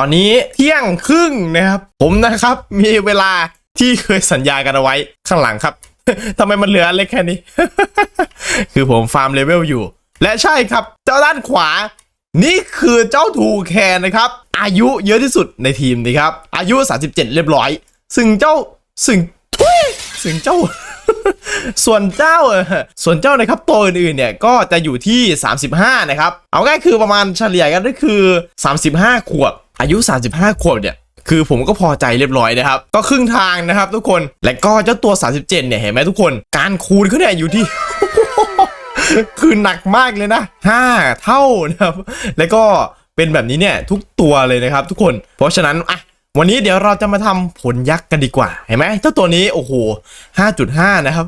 ตอนนี้เที่ยงครึ่งนะครับ ผมนะครับมีเวลาที่เคยสัญญากันเอาไว้ข้างหลังครับ ทำไมมันเหลืออันเล็กแค่นี้ คือผมฟาร์มเลเวลอยู่ และใช่ครับ เจ้าด้านขวา นี่คือเจ้าทูแคนนะครับ อายุเยอะที่สุดในทีมนะครับ อายุ 37 เรียบร้อย ซึ่งเจ้าซึ่งทุยซึ่งเจ้า ส่วนเจ้าเออส่วนเจ้านะครับตัวอื่นๆเนี่ยก็จะอยู่ที่ 35 นะครับ เอาง่ายคือประมาณเฉลี่ยกันก็คือ 35 ขวบ อายุ 35 ขวบเนี่ยคือผมก็พอใจเรียบร้อยนะครับ ก็ครึ่งทางนะครับทุกคน และก็เจ้าตัว 37 เนี่ยเห็นไหมทุกคน การคูณเขาเนี่ยอยู่ที่ คือหนักมากเลยนะ 5 เท่านะครับ แล้วก็เป็นแบบนี้เนี่ยทุกตัวเลยนะครับทุกคน เพราะฉะนั้นอะวันนี้เดี๋ยวเราจะมาทำผลยักษ์กันดีกว่า เห็นไหมเจ้าตัวนี้โอ้โห 5.5 นะครับ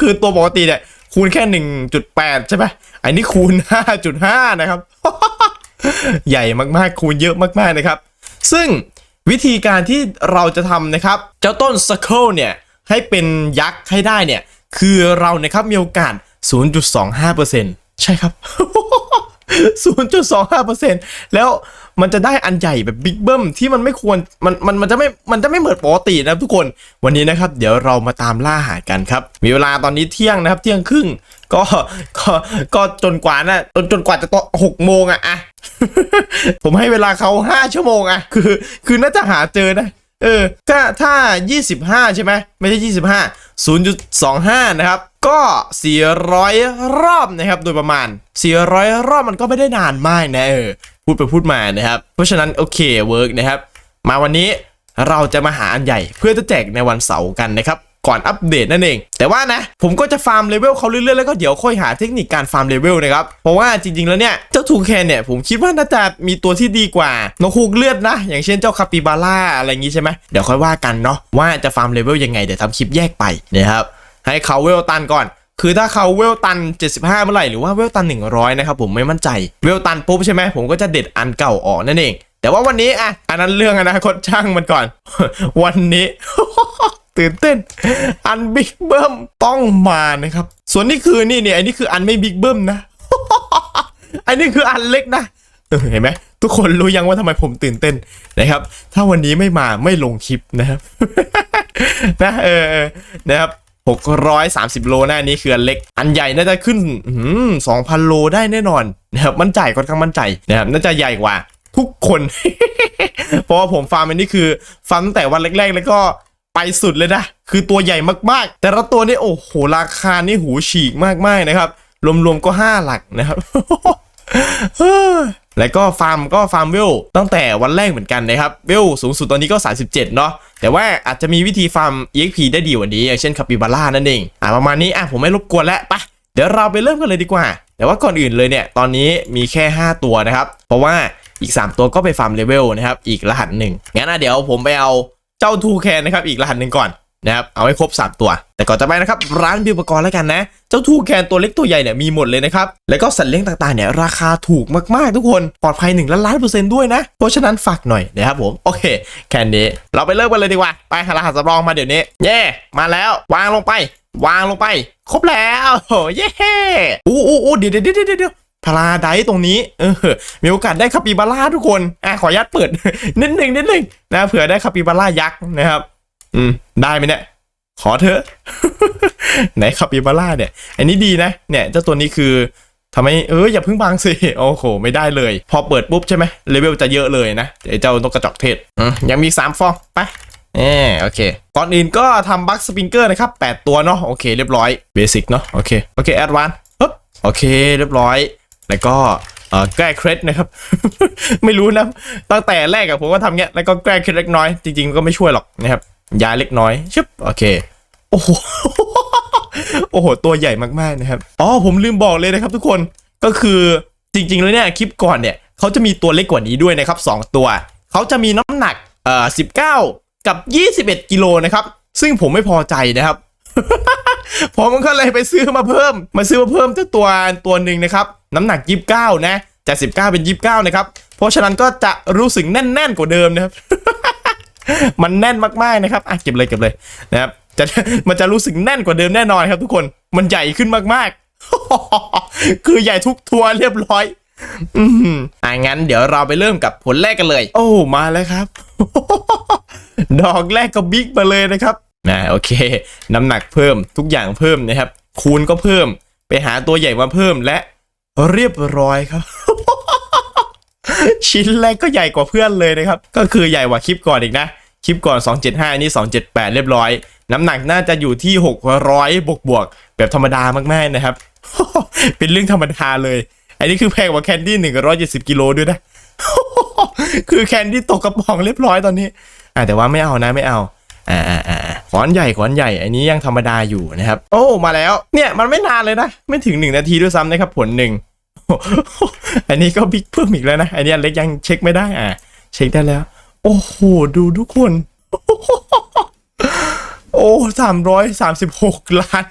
คือตัวปกติเนี่ยคูณแค่ 1.8 ใช่ไหมอันนี้คูณ 5.5 นะครับ ใหญ่มากๆคูณเยอะมากๆนะครับ ซึ่งวิธีการที่เราจะทำนะครับ เจ้าต้นสกอตเนี่ยให้เป็นยักษ์ให้ได้เนี่ย คือเรานะครับมีโอกาส 0.25%ใช่ครับ 0.25%แล้ว มันจะได้อันใหญ่แบบบิ๊กเบิ้มที่มันไม่ควรมันมันมันจะไม่มันจะไม่เหมือนปกตินะครับทุกคนวันนี้นะครับ เดี๋ยวเรามาตามล่าหากันครับ มีเวลาตอนนี้เที่ยงนะครับเที่ยงครึ่งก็ก็ก็จนกว่านะจนจนกว่าจะตหกโมงอะอะผมให้เวลาเขา5ชั่วโมงอะคือ คือน่าจะหาเจอนะเออถ้าถ้า 25 ใช่ไหมไม่ใช่ 25 0.25 นะครับ ก็ 400 รอบนะครับ โดยประมาณ 400 รอบมันก็ไม่ได้นานมากนะเออ พูดไปพูดมานะครับ เพราะฉะนั้นโอเคเวิร์กนะครับ มาวันนี้เราจะมาหาอันใหญ่เพื่อจะแจกในวันเสาร์กันนะครับก่อนอัปเดตนั่นเอง แต่ว่านะ ผมก็จะฟาร์มเลเวลเขาเรื่อยๆ แล้วก็เดี๋ยวค่อยหาเทคนิคการฟาร์มเลเวลนะครับ เพราะว่าจริงๆ แล้วเนี่ย เจ้าทูแคนเนี่ย ผมคิดว่าน่าจะมีตัวที่ดีกว่านกฮูกเลือดนะ อย่างเช่นเจ้าคาปิบาร่าอะไรอย่างงี้ใช่ไหมเดี๋ยวค่อยว่ากันเนาะว่าจะฟาร์มเลเวลยังไงเดี๋ยวทำคลิปแยกไปนะครับให้เขาเวลตันก่อน คือถ้าเขาเวลตัน 75 เมื่อไหร่หรือว่าเวลตัน 100 นะครับผมไม่มั่นใจ เวลตันปุ๊บใช่ไหมผมก็จะเด็ดอันเก่าออกนั่นเอง แต่ว่าวันนี้อะอันนั้นเรื่องอนาคตช่างมันก่อน วันนี้ตื่นเต้น อันบิ๊กเบิ้มต้องมานะครับ ส่วนนี้คือนี่เนี่ยอันนี้คืออันไม่บิ๊กเบิ้มนะ อันนี้คืออันเล็กนะเห็นไหมทุกคนรู้ยังว่าทำไมผมตื่นเต้นนะครับ ถ้าวันนี้ไม่มาไม่ลงคลิปนะครับนะเออเออนะครับ 630 โลหน้านี้คืออันเล็ก อันใหญ่น่าจะขึ้นสองพันโลได้แน่นอนนะครับมั่นใจค่อนข้างมั่นใจนะครับน่าจะใหญ่กว่าทุกคน เพราะว่าผมฟาร์มอันนี้คือฟาร์มตั้งแต่วันแรก ๆ แล้วก็ไปสุดเลยนะ คือตัวใหญ่มากๆ แต่ละตัวนี่โอ้โหราคานี่หูฉีกมากๆนะครับ รวมๆก็ 5 หลักนะครับ แล้วก็ฟาร์มก็ฟาร์มเวลตั้งแต่วันแรกเหมือนกันนะครับ เวลสูงสุดตอนนี้ก็ 37 เนาะแต่ว่าอาจจะมีวิธีฟาร์ม EXP ได้ดีกว่านี้อย่างเช่นคาปิบาร่านั่นเองอะประมาณนี้อะผมไม่รบกวนแล้วปะเดี๋ยวเราไปเริ่มกันเลยดีกว่า แต่ว่าก่อนอื่นเลยเนี่ยตอนนี้มีแค่ 5 ตัวนะครับ เพราะว่าอีก 3 ตัวก็ไปฟาร์มเลเวลนะครับอีกรหัสหนึ่งงั้นนะเดี๋ยวผมไปเอาเจ้าทูแคนนะครับอีกรหัสหนึ่งก่อน นะครับเอาให้ครบ 3 ตัว แต่ก่อนจะไปนะครับ ร้านบิวปกรณ์แล้วกันนะ เจ้าทูแคนตัวเล็กตัวใหญ่เนี่ยมีหมดเลยนะครับ แล้วก็สัตว์เลี้ยงต่างๆเนี่ยราคาถูกมากๆทุกคนปลอดภัย1ล้านล้านเปอร์เซ็นต์ด้วยนะ เพราะฉะนั้นฝากหน่อยนะครับผม โอเค แค่นี้ เราไปเริ่มกันเลยดีกว่า ไปหารหัสสำรองมาเดี๋ยวนี้ เย่มาแล้ววางลงไป วางลงไป ครบแล้วเย้อู้อู้อู้เดี๋ยวเดี๋ยวเดี๋ยวเดี๋ยวพาราไดตรงนี้เออมีโอกาสได้คาปิบาร่าทุกคนอะขออนุญาตเปิดนิดหนึ่งนิดหนึ่งนะเผื่อได้คาปิบาร่ายักษ์นะครับ อืม ได้ไหมเนี่ย ขอเถอะ ไหนคาปิบาร่าเนี่ย อันนี้ดีนะ เนี่ยเจ้าตัวนี้คือทำไมเอออย่าเพิ่งบังสิ โอ้โห ไม่ได้เลย พอเปิดปุ๊บใช่ไหมเลเวลจะเยอะเลยนะไอ้เจ้านกกระจอกเทศอืมยังมีอีกสามฟองไปเออโอเค ก่อนอื่นก็ทำบัคสปริงเกอร์นะครับ 8 ตัวเนาะโอเคเรียบร้อยเบสิกเนาะโอเคโอเคแอดวานปึ๊บโอเคเรียบร้อย แล้วก็เอ่อแก้เครดนะครับ ไม่รู้นะตั้งแต่แรกอะผมก็ทำเงี้ยแล้วก็แก้เครดเล็กน้อยจริงๆก็ไม่ช่วยหรอกนะครับ ยาเล็กน้อยชึบโอเค โอ้โหโอ้โห ตัวใหญ่มากๆนะครับ อ๋อ ผมลืมบอกเลยนะครับทุกคน ก็คือจริงๆ แล้วเนี่ย คลิปก่อนเนี่ย เขาจะมีตัวเล็กกว่านี้ด้วยนะครับ 2 ตัว เขาจะมีน้ำหนัก เอ่อ19กับ 21 กิโลนะครับ ซึ่งผมไม่พอใจนะครับ ผมก็เลยไปซื้อมาเพิ่ม มาซื้อมาเพิ่มเจ้าตัวตัวหนึ่งนะครับ น้ำหนัก 29 นะ จาก 19 เป็น 29 นะครับ เพราะฉะนั้นก็จะรู้สึกแน่น ๆ กว่าเดิมนะครับ มันแน่นมากๆนะครับอะเก็บเลยเก็บเลยนะครับจะมันจะรู้สึกแน่นกว่าเดิมแน่นอนครับ ทุกคนมันใหญ่ขึ้นมากๆ คือใหญ่ทุกตัวเรียบร้อยอืมอะงั้นเดี๋ยวเราไปเริ่มกับผลแรกกันเลย โอ้มาแล้วครับ ดอกแรกก็บิ๊กมาเลยนะครับนะโอเค น้ำหนักเพิ่มทุกอย่างเพิ่มนะครับ คูณก็เพิ่ม ไปหาตัวใหญ่มาเพิ่มและเรียบร้อยครับ ชิ้นแรกก็ใหญ่กว่าเพื่อนเลยนะครับ ก็คือใหญ่กว่าคลิปก่อนอีกนะ คลิปก่อน 275 นี่ 278 เรียบร้อย น้ำหนักน่าจะอยู่ที่ 600 บวกบวกแบบธรรมดามากๆนะครับ เป็นเรื่องธรรมดาเลย อันนี้คือแพงกว่าแคนดี้170กิโลด้วยนะ คือแคนดี้ตกกระป๋องเรียบร้อยตอนนี้อ่าแต่ว่าไม่เอานะไม่เอาอ่าอ่าอ่าขอนใหญ่ขอนใหญ่ อันนี้ยังธรรมดาอยู่นะครับ โอ้ มาแล้ว เนี่ยมันไม่นานเลยนะ ไม่ถึงหนึ่งนาทีด้วยซ้ำนะครับผลหนึ่ง อันนี้ก็บิ๊กเพิ่มอีกแล้วนะ อันนี้อันเล็กยังเช็คไม่ได้อะ เช็คได้แล้ว โอ้โห ดูทุกคน โอ้สามร้อยสามสิบหกล้าน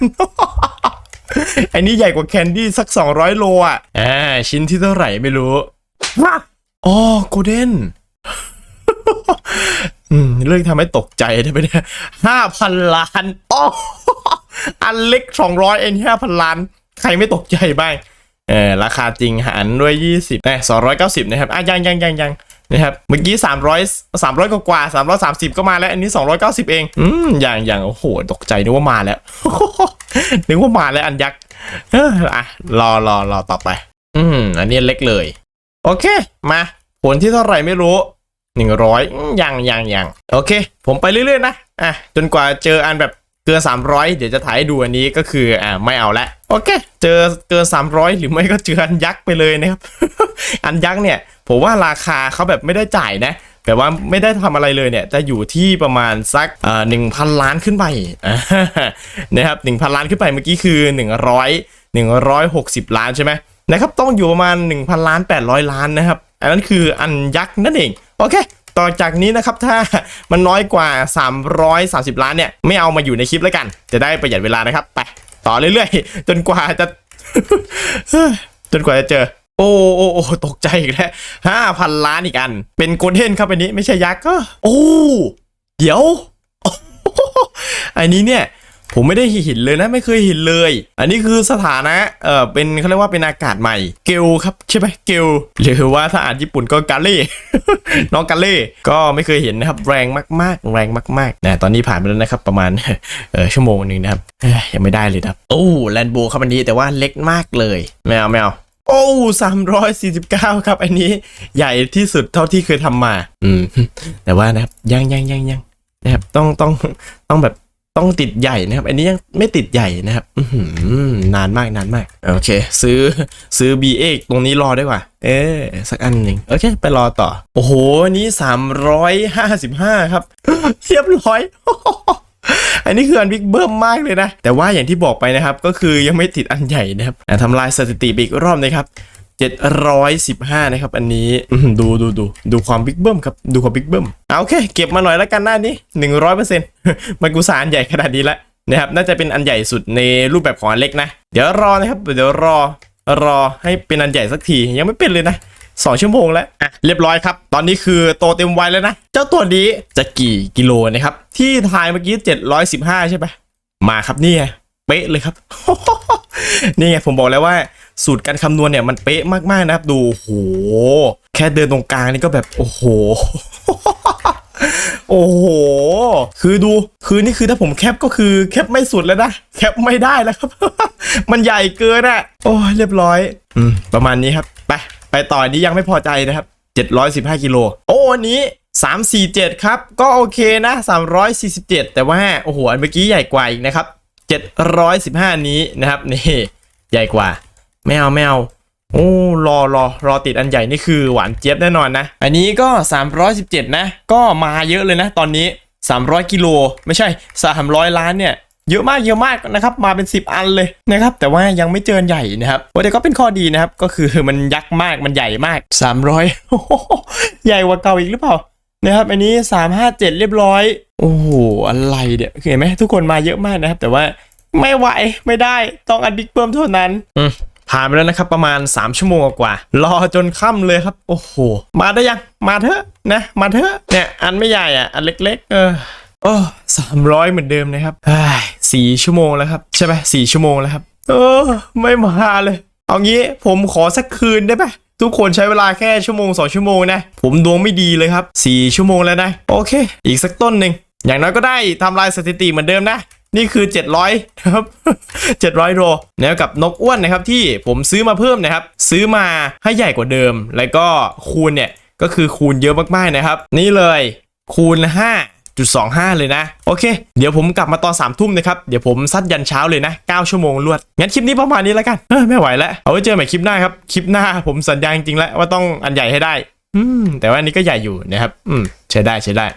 อันนี้ใหญ่กว่าแคนดี้สักสองร้อยโลอะอ่าชิ้นที่เท่าไหร่ไม่รู้ว้าอ๋อโกลเด้นอืมเรื่องทำให้ตกใจได้ไหมเนี่ยห้าพันล้านอ๋ออันเล็กสองร้อยเอ็นห้าพันล้าน ใครไม่ตกใจบ้าง เออราคาจริงหารด้วย 20นะ290 นะครับ อะยังยังยังยังนะครับ เมื่อกี้ 300 300 กว่ากว่า330 ก็มาแล้ว อันนี้ 290 เอง อืมอย่างอย่างโอ้โห ตกใจนึกว่ามาแล้ว นึกว่ามาแล้วอันยักษ์อะ รอรอรอต่อไป อืม อันนี้เล็กเลย โอเค มา ผลที่เท่าไหร่ไม่รู้ 100อืมยังยังยังโอเค ผมไปเรื่อยๆนะ อะ จนกว่าเจออันแบบเกิน300 เดี๋ยวจะถ่ายดูอันนี้ก็คือ อ่าไม่เอาละ โอเค เจอเกิน 300 หรือไม่ก็เจออันยักษ์ไปเลยนะครับ อันยักษ์เนี่ย ผมว่าราคาเขาแบบไม่ได้จ่ายนะแบบว่าไม่ได้ทำอะไรเลยเนี่ยจะอยู่ที่ประมาณสักหนึ่งพันล้านขึ้นไปนะครับหนึ่งพันล้านขึ้นไปเมื่อกี้คือ100 160ล้านใช่ไหมนะครับต้องอยู่ประมาณ1,000ล้าน800ล้านนะครับอันนั้นคืออันยักษ์นั่นเองโอเค ต่อจากนี้นะครับถ้ามันน้อยกว่า 330 ล้านเนี่ยไม่เอามาอยู่ในคลิปแล้วกัน จะได้ประหยัดเวลานะครับไป ต่อเรื่อยๆ จนกว่าจะ จนกว่าจะเจอ โอ้โอ้โอ้ตกใจอีกแล้วห้าพันล้านอีกอัน เป็นโกลเด้นครับอันนี้ไม่ใช่ยักษ์ก็ โอ้ เดี๋ยวอันนี้เนี่ย ผมไม่ได้เห็นเลยนะไม่เคยเห็นเลย อันนี้คือสถานะเออเป็นเขาเรียกว่าเป็นอากาศใหม่ เกลครับใช่ไหมเกลหรือว่าถ้าอ่านญี่ปุ่นก็กาเล่น้องกาเล่ก็ไม่เคยเห็นนะครับแรงมากๆ แรงมากๆนะตอนนี้ผ่านไปแล้วนะครับประมาณเออชั่วโมงหนึ่งนะครับยยังไม่ได้เลยครับโอ้แลนโบครับอันนี้แต่ว่าเล็กมากเลยไม่เอาไม่เอาโอ้สามร้อยสี่สิบเก้าครับ อันนี้ใหญ่ที่สุดเท่าที่เคยทำมา อืม แต่ว่านะครับยังยังยังยังนะครับต้องต้องต้องแบบ ต้องติดใหญ่นะครับ อันนี้ยังไม่ติดใหญ่นะครับนานมากนานมาก โอเค ซื้อซื้อ BA ตรงนี้รอได้กว่า เออสักอันหนึ่งโอเค ไปรอต่อ โอ้โหอันนี้ 355 ครับเรียบร้อยอันนี้คืออันบิ๊กเบิ้มมากเลยนะ แต่ว่าอย่างที่บอกไปนะครับ ก็คือยังไม่ติดอันใหญ่นะครับทำลายสถิติอีกรอบนะครับ 715 นะครับ อันนี้ดูดูดูดูความบิ๊กเบิ้มครับ ดูความบิ๊กเบิ้มเอาโอเค เก็บมาหน่อยแล้วกันหน้านี้ 100%มันกุสาอันใหญ่ขนาดนี้แล้วนะครับน่าจะเป็นอันใหญ่สุดในรูปแบบของอันเล็กนะ เดี๋ยวรอนะครับเดี๋ยวรอรอให้เป็นอันใหญ่สักทียังไม่เป็นเลยนะสองชั่วโมงแล้วอะเรียบร้อยครับ ตอนนี้คือโตเต็มวัยแล้วนะ เจ้าตัวนี้จะกี่กิโลนะครับ ที่ทายเมื่อกี้ 715 ใช่ปะมาครับนี่ไงเป๊ะเลยครับ นี่ไงผมบอกแล้วว่า สูตรการคำนวณเนี่ยมันเป๊ะมากๆนะครับ ดูโอ้โห แค่เดินตรงกลางนี่ก็แบบโอ้โห โอ้โห คือดู คือนี่คือถ้าผมแคปก็คือแคปไม่สุดแล้วนะ แคปไม่ได้แล้วครับ มันใหญ่เกินอะโอ้ยเรียบร้อย อืม ประมาณนี้ครับ ไป ไปต่อนนี้ยังไม่พอใจนะครับ715กิโล โอ้อันนี้347 ครับ ก็โอเคนะ 347 แต่ว่า โอ้โห อันเมื่อกี้ใหญ่กว่าอีกนะครับ 715 นี้นะครับ นี่ ใหญ่กว่า ไม่เอาไม่เอาโอ้รอรอรอติดอันใหญ่นี่คือหวานเจี๊ยบแน่นอนนะ อันนี้ก็ 317 นะ ก็มาเยอะเลยนะ ตอนนี้ 300 กิโล ไม่ใช่ 300 ล้านเนี่ยเยอะมากเยอะมากนะครับมาเป็น 10 อันเลยนะครับแต่ว่ายังไม่เจออันใหญ่นะครับโอ้แต่ก็เป็นข้อดีนะครับก็คือมันยักษ์มากมันใหญ่มาก 300โอ้โหใหญ่กว่าเก่าอีกหรือเปล่านะครับอันนี้ 357 เรียบร้อยโอ้โหอะไรเนี่ยเห็นไหมทุกคนมาเยอะมากนะครับ แต่ว่าไม่ไหวไม่ได้ต้องอันบิ๊กเบิ้มเท่านั้นอืม ผ่านไปแล้วนะครับประมาณ 3 ชั่วโมงกว่า รอจนค่ำเลยครับ โอ้โห มาได้ยัง มาเถอะนะ มาเถอะเนี่ยอันไม่ใหญ่อะ อันเล็ก ๆ เออโอ้สามร้อยเหมือนเดิมนะครับสี่ชั่วโมงแล้วครับ ใช่ไหมสี่ชั่วโมงแล้วครับ เออ ไม่มาเลย เอางี้ผมขอสักคืนได้ปะทุกคนใช้เวลาแค่ชั่วโมง2ชั่วโมงนะ ผมดวงไม่ดีเลยครับ4ชั่วโมงแล้วนะ โอเค อีกสักต้นหนึ่งอย่างน้อยก็ได้ทำลายสถิติเหมือนเดิมนะ นี่คือ 700นะครับ700โรแล้วกับนกอ้วนนะครับที่ผมซื้อมาเพิ่มนะครับ ซื้อมาให้ใหญ่กว่าเดิม แล้วก็คูณเนี่ยก็คือคูณเยอะมากๆนะครับ นี่เลยคูณ 5.25 เลยนะ โอเค เดี๋ยวผมกลับมาตอน3ามทุ่มนะครับ เดี๋ยวผมซัดยันเช้าเลยนะ 9 ชั่วโมงรวด งั้นคลิปนี้ประมาณนี้แล้วกันเอ้ยไม่ไหวแล้ว เอาไว้เจอใหม่คลิปหน้าครับ คลิปหน้าผมสัญญาจริงๆแล้วว่าต้องอันใหญ่ให้ได้ อืมแต่ว่าอันนี้ก็ใหญ่อยู่นะครับ อืมใช้ได้ใช้ได้